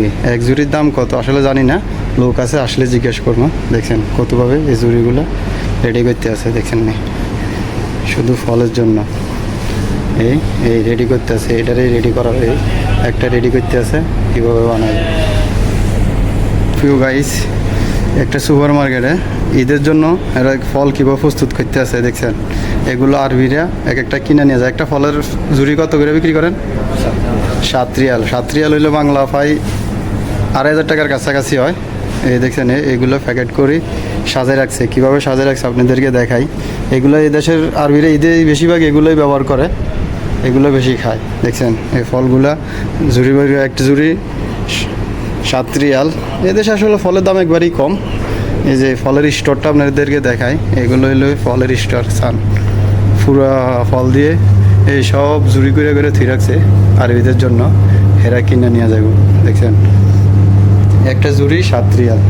জুড়ি। এক জুড়ির দাম কত? আসলে জানি না। লোক আছে, আসলে জিজ্ঞেস করব। দেখছেন কতভাবে এই জুড়িগুলো রেডি করতে আছে, দেখছেন নি? শুধু ফলের জন্য। এই এই রেডি করতে আছে, এটারই রেডি করা এই একটা রেডি করতে আছে, কীভাবে বানাবে ফিউ গাইস একটা সুপার মার্কেটে ঈদের জন্য এরা ফল কীভাবে প্রস্তুত করতে আছে, দেখছেন? এগুলো আরবিরা এক একটা কিনে নিয়ে যায়। একটা ফলের ঝুড়ি কত করে বিক্রি করেন? সাত রিয়াল। সাত হইল বাংলা পাই আড়াই হাজার টাকার কাছাকাছি হয়। এই দেখছেন এগুলো প্যাকেট করে সাজায় রাখছে। কীভাবে সাজায় রাখছে আপনাদেরকে দেখাই। এগুলো এই দেশের আরবিরা ঈদে বেশিরভাগ এগুলোই ব্যবহার করে। এগুলো বেশি খায়। দেখছেন, এই ফলগুলা ঝুড়ি বাড়ি একটা ঝুড়ি সাত রিয়াল। এদেশে আসলে ফলের দাম একবারই কম। এই যে ফলের স্টোরটা আপনাদেরকে দেখায় এগুলো হলো ফলের স্টোর সান পুরো ফল দিয়ে এই সব জুড়ি করে করে থুই রাখছে আরবিদের জন্য। হেরা কিনে নিয়ে যাব। দেখছেন একটা জুড়ি, সাত রিয়াল।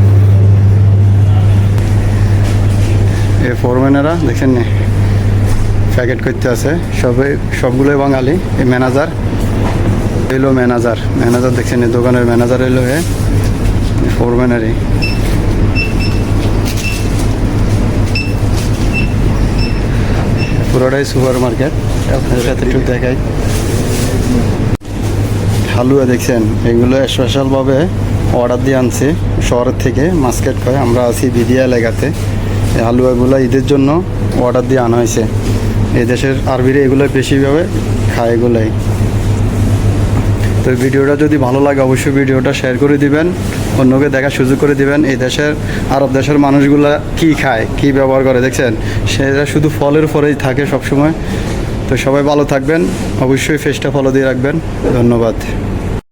এই ফোরম্যানেরা দেখছেন নি, প্যাকেট করতে আছে। সবে সবগুলোই বাঙালি, এই ম্যানেজার। এলো ম্যানেজার। ম্যানেজার দেখছেন দোকানের ম্যানেজার এলো হে ফোরম্যানেরই। পুরোটাই সুপার মার্কেট আপনাদের সাথে একটু দেখাই। হালুয়া দেখছেন, এগুলো স্পেশালভাবে অর্ডার দিয়ে আনছি শহরের থেকে মাস্কেট কয় আমরা আছি বিদিয়া এলাকাতে। এই হালুয়াগুলো ঈদের জন্য অর্ডার দিয়ে আনা হয়েছে। দেশের আরবিরা এগুলো বেশিভাবে খায় এগুলোই। তো ভিডিওটা যদি ভালো লাগে, অবশ্যই ভিডিওটা শেয়ার করে দিবেন। অন্যকে দেখার সুযোগ করে দিবেন। এই দেশের, আরব দেশের মানুষগুলা কি খায়, কি ব্যবহার করে, দেখছেন? সেটা শুধু ফলের উপরেই থাকে সবসময়। তো সবাই ভালো থাকবেন। অবশ্যই ফেসটা ফলো দিয়ে রাখবেন। ধন্যবাদ।